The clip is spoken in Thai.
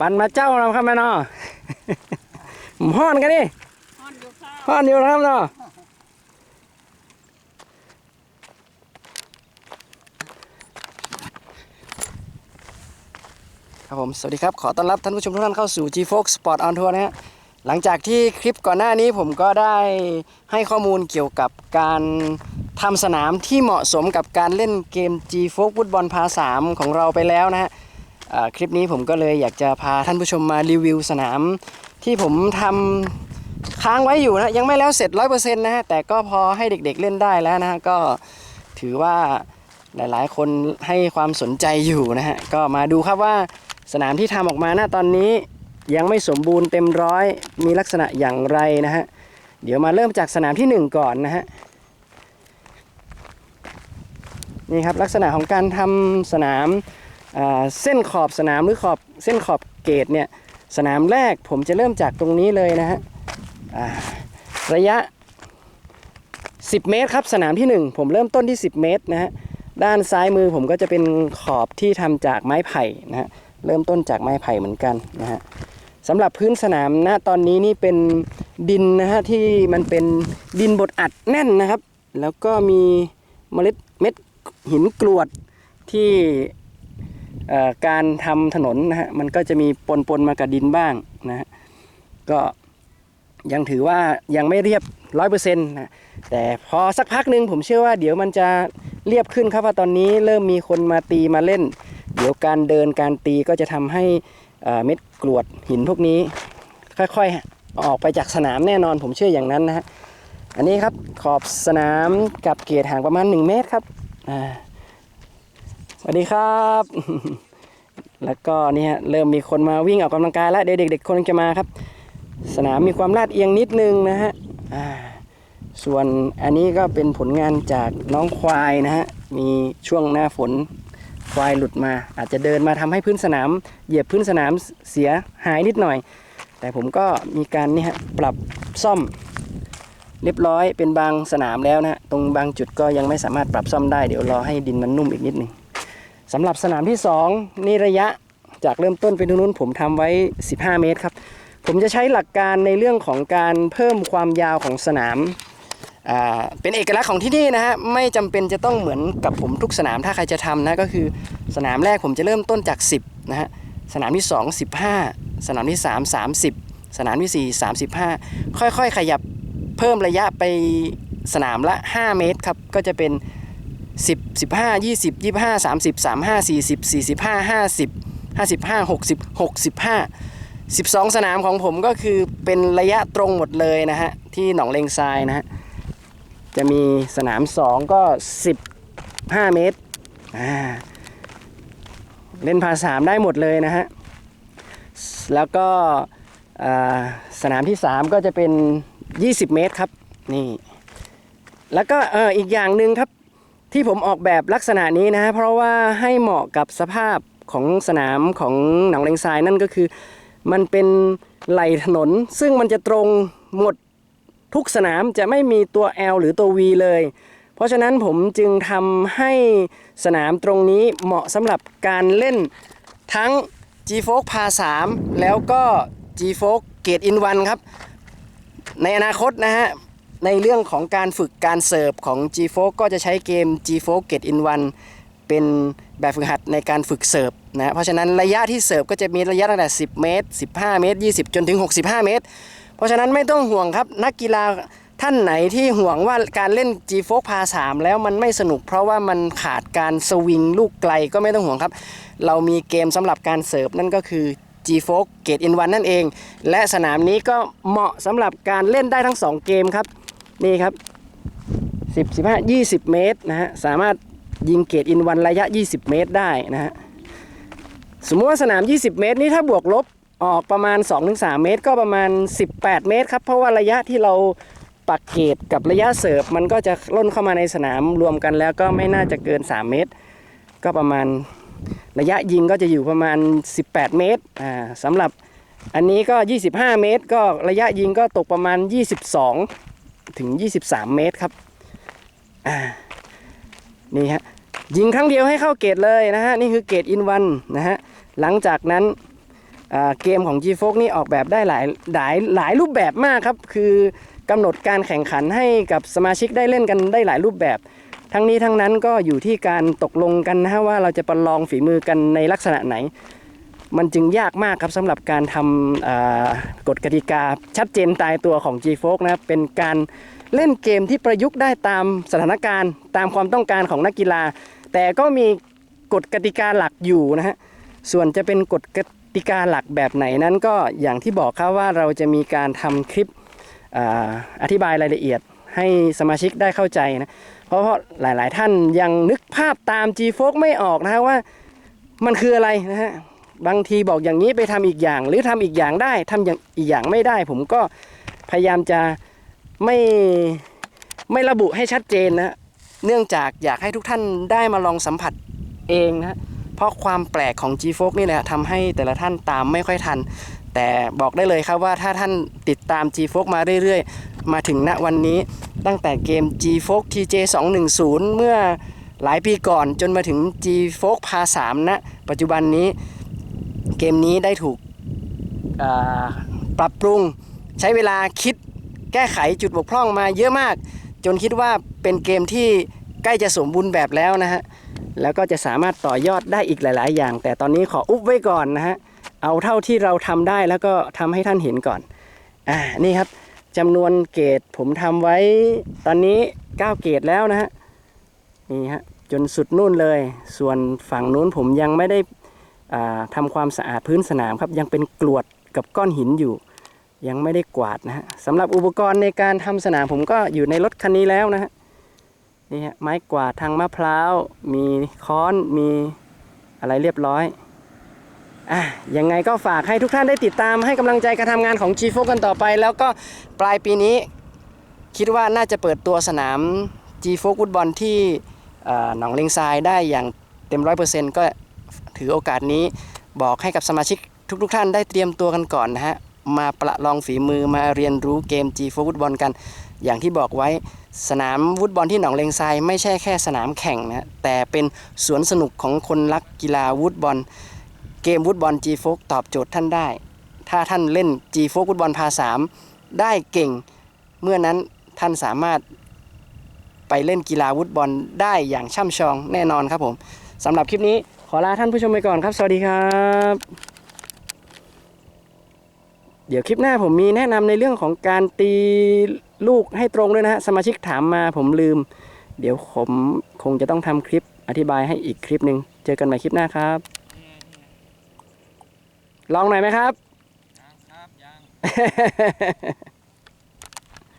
ปันมาเจ้าเราครับแม่เนาะฮ่อนกันดิฮอนอยู่ข้อนอยู่ครับเนาะครับผม สวัสดีครับ ขอต้อนรับท่านผู้ชมทุกท่านเข้าสู่ G Fox Sport on Tour นะฮะ หลังจากที่คลิปก่อนหน้านี้ผมก็ได้ให้ข้อมูลเกี่ยวกับการทำสนามที่เหมาะสมกับการเล่นเกม G Fox ฟุตบอลพา3ของเราไปแล้วนะฮะ คลิปนี้ผมก็เลยอยากจะพาท่านผู้ชมมารีวิวสนาม ที่ผมทำค้างไว้อยู่นะยังไม่แล้วเสร็จ 100%นะฮะแต่ก็พอให้เด็กๆเล่นได้แล้วนะฮะก็ถือว่าหลายๆ คนให้ความสนใจอยู่นะฮะก็มาดูครับว่าสนามที่ทำออกมาณตอนนี้ยังไม่สมบูรณ์เต็มร้อยมีลักษณะอย่างไรนะฮะเดี๋ยวมาเริ่มจากสนามที่หนึ่งก่อนนะฮะนี่ครับลักษณะของการทำสนาม เส้นขอบสนามหรือขอบเส้นขอบเกตเนี่ยสนามแรกผมจะเริ่มจากตรงนี้เลยนะฮะระยะ 10 เมตรครับสนามที่ 1 ผมเริ่มต้นที่ 10 เมตรนะฮะด้านซ้ายมือผมก็จะเป็นขอบที่ทำจากไม้ไผ่นะฮะเริ่มต้นจากไม้ไผ่เหมือนกันนะฮะสำหรับพื้นสนามณตอนนี้นี่เป็นดินนะฮะที่มันเป็นดินบดอัดแน่นนะครับ แล้วก็มีเมล็ดเม็ดหินกรวดที่ การทำถนนนะฮะมันก็จะมีปนปนๆมากับดินบ้างนะฮะก็ยังถือว่ายังไม่เรียบร้อยเปอร์เซ็นต์นะแต่พอสักพักหนึ่งผมเชื่อว่าเดี๋ยวมันจะเรียบขึ้นครับเพราะตอนนี้เริ่มมีคนมาตีมาเล่น เดี๋ยวการเดินการตีก็จะทำให้เม็ดกรวดหินพวกนี้ ค่อยๆออกไปจากสนามแน่นอนผมเชื่ออย่างนั้นนะฮะอันนี้ครับขอบสนามกับเกตห่างประมาณ 1 เมตรครับอ่า วัสดีครับ แล้วก็เนี่ยเริ่มมีคนมาวิ่งออกกำลังกายแล้วเด็กๆคนจะมาครับ สนามมีความลาดเอียงนิดนึงนะฮะส่วนอันนี้ก็เป็นผลงานจากน้องควายนะฮะมีช่วงหน้าฝนควายหลุดมา อาจจะเดินมาทำให้พื้นสนาม เหยียบพื้นสนามเสียหายนิดหน่อย แต่ผมก็มีการนี่ฮะปรับซ่อมเรียบร้อยเป็นบางสนามแล้วนะฮะตรงบางจุดก็ยังไม่สามารถปรับซ่อมได้เดี๋ยวรอให้ดินมันนุ่มอีกนิดหนึ่ง สำหรับสนามที่ 2 นี่ระยะจากเริ่มต้นไปตรงนู้นผมทำไว้ 15 เมตรครับ ผมจะใช้หลักการในเรื่องของการเพิ่มความยาวของสนามเป็นเอกลักษณ์ของที่นี่นะฮะไม่จำเป็นจะต้องเหมือนกับผมทุกสนามถ้าใครจะทำนะก็คือสนามแรกผมจะเริ่มต้นจาก 10นะฮะสนามที่ 2 15 สนามที่ 3 30 สนามที่ 4 35 ค่อยๆ ขยับเพิ่มระยะไปสนามละ 5 เมตรครับก็จะเป็น 10 15 20 25 30 35 40 45 50 55 60 65 12 สนามของผมก็คือเป็นระยะตรงหมดเลยนะฮะ ที่หนองเลงทรายนะฮะ จะมีสนาม 2 ก็ 15 เมตร เล่นพาสามได้หมดเลยนะฮะ แล้วก็สนามที่ 3 ก็จะเป็น 20 เมตรครับ นี่ แล้วก็เอออีกอย่างหนึ่งครับ ที่ผมออกแบบลักษณะนี้นะ เพราะว่าให้เหมาะกับสภาพของสนามของหนองเลงทรายนั่นก็คือ มันเป็นไหลถนน ซึ่งมันจะตรงหมดทุกสนามจะไม่มีตัว L หรือตัว V เลย เพราะฉะนั้นผมจึงทำให้สนามตรงนี้เหมาะสำหรับการเล่นทั้ง G f o พา 3 แล้วก็ G f o เกตอินวันครับ ในอนาคตนะฮะ ในเรื่องของการฝึกการเสิร์ฟของ g f o ก็จะใช้เกม g f o Get in One เป็นแบบฝึกหัดในการฝึกเสิร์ฟนะเพราะฉะนั้นระยะที่เสิร์ฟก็จะมีระยะตั้งแต่ 10 เมตร 15 เมตร 20 จนถึง 65 เมตร เพราะฉะนั้นไม่ต้องห่วงครับนักกีฬาท่านไหนที่ห่วงว่าการเล่น g f o พา3แล้วมันไม่สนุกเพราะว่ามันขาดการสวิงลูกไกลก็ไม่ต้องห่วงครับ เรามีเกมสำหรับการเสิร์ฟนั่นก็คือ G f o Gate in One นั่นเอง และสนามนี้ก็เหมาะสำหรับการเล่นได้ทั้ง 2 เกมครับ นี่ครับ10 15 20เมตรนะฮะสามารถยิงเกตอินวันระยะ 20 เมตรได้นะฮะสมมติว่าสนาม 20 เมตรนี่ถ้าบวกลบออกประมาณ 2-3 เมตร ก็ประมาณ 18 เมตรครับเพราะว่าระยะที่เราปักเกตกับระยะเสิร์ฟมันก็จะล่นเข้ามาในสนามรวมกันแล้วก็ไม่น่าจะเกิน 3 เมตร ก็ประมาณระยะยิงก็จะอยู่ประมาณ 18 เมตรอ่าสำหรับอันนี้ก็ 25 เมตร ก็ระยะยิงก็ตกประมาณ 22 ถึง 23 เมตรครับอ่านี่ฮะยิงครั้งเดียวให้เข้าเกตเลยนะฮะนี่คือเกตอินวันนะฮะหลังจากนั้นเกมของ g f o นี่ออกแบบได้หลายหลายหลายรูปแบบมากครับ คือกำหนดการแข่งขันให้กับสมาชิกได้เล่นกันได้หลายรูปแบบ ทั้งนี้ทั้งนั้นก็อยู่ที่การตกลงกันนะฮะว่าเราจะประลองฝีมือกันในลักษณะไหน มันจึงยากมากครับสำหรับการทำกฎกติกาชัดเจนตายตัวของ g f o x นะครับเป็นการเล่นเกมที่ประยุกต์ได้ตามสถานการณ์ ตามความต้องการของนักกีฬา แต่ก็มีกฎกติกาหลักอยู่นะฮะส่วนจะเป็นกฎกติกาหลักแบบไหนนั้นก็อย่างที่บอกครับว่าเราจะมีการทำคลิปออธิบายรายละเอียดให้สมาชิกได้เข้าใจนะเพราะว่าหลาย ๆ ท่านยังนึกภาพตาม g f o ไม่ออกนะฮะว่ามันคืออะไรนะฮะ บางทีบอกอย่างนี้ไปทำอีกอย่าง หรือทำอีกอย่างได้ทำอย่างอีกอย่างไม่ได้ ผมก็พยายามจะไม่ไม่ระบุให้ชัดเจนนะเนื่องจากอยากให้ทุกท่านได้มาลองสัมผัสเองนะเพราะความแปลกของ g f o นี่แหละทำให้แต่ละท่านตามไม่ค่อยทัน แต่บอกได้เลยครับว่าถ้าท่านติดตาม g f o มาเรื่อยๆ มาถึงณวันนี้ตั้งแต่เกม g f o TJ 210 เมื่อหลายปีก่อนจนมาถึง g f o พา3นะปัจจุบันนี้ เกมนี้ได้ถูกปรับปรุงใช้เวลาคิดแก้ไขจุดบกพร่องมาเยอะมาก จนคิดว่าเป็นเกมที่ใกล้จะสมบูรณ์แบบแล้วนะฮะแล้วก็จะสามารถต่อยอดได้อีกหลาย ๆ อย่าง แต่ตอนนี้ขออุบไว้ก่อนนะฮะเอาเท่าที่เราทำได้แล้วก็ทำให้ท่านเห็นก่อนอ่านี่ครับจำนวนเกรดผมทำไว้ตอนนี้ 9 เกรดแล้วนะฮะนี่ฮะจนสุดนู่นเลย ส่วนฝั่งนู้นผมยังไม่ได้ อ่าทำความสะอาดพื้นสนามครับยังเป็นกรวดกับก้อนหินอยู่ ยังไม่ได้กวาดนะฮะสำหรับอุปกรณ์ในการทำสนามผมก็อยู่ในรถคันนี้แล้วนะฮะนี่ฮะไม้กวาดทางมะพร้าว มีค้อนมีอะไรเรียบร้อยอะยังไงก็ฝากให้ทุกท่านได้ติดตามให้กำลังใจการทำงานของ g 4กันต่อไป แล้วก็ปลายปีนี้คิดว่าน่าจะเปิดตัวสนาม g 4ฟุตบอลที่หนองเลงทรายได้อย่างเต็มร้อยเปอร์เซ็นต์ก็ ถือโอกาสนี้บอกให้กับสมาชิกทุก ๆ ท่านได้เตรียมตัวกันก่อนนะฮะ มาประลองฝีมือมาเรียนรู้เกม g 4 ฟุตบอลกัน อย่างที่บอกไว้สนามฟุตบอลที่หนองเลงทรายไม่ใช่แค่สนามแข่งนะแต่เป็นสวนสนุกของคนรักกีฬาฟุตบอล เกมฟุตบอล G f o ตอบโจทย์ท่านได้ ถ้าท่านเล่น G f o ฟุตบอลพา3ได้เก่ง เมื่อนั้นท่านสามารถไปเล่นกีฬาฟุตบอลได้อย่างช่ำชองแน่นอนครับผมสำหรับคลิปนี้ ขอลาท่านผู้ชมไปก่อนครับ สวัสดีครับ เดี๋ยวคลิปหน้าผมมีแนะนำในเรื่องของการตีลูกให้ตรงด้วยนะฮะ สมาชิกถามมาผมลืม เดี๋ยวผมคงจะต้องทำคลิปอธิบายให้อีกคลิปหนึ่งเจอกันใหม่คลิปหน้าครับ ลองหน่อยไหมครับ ยังครับยัง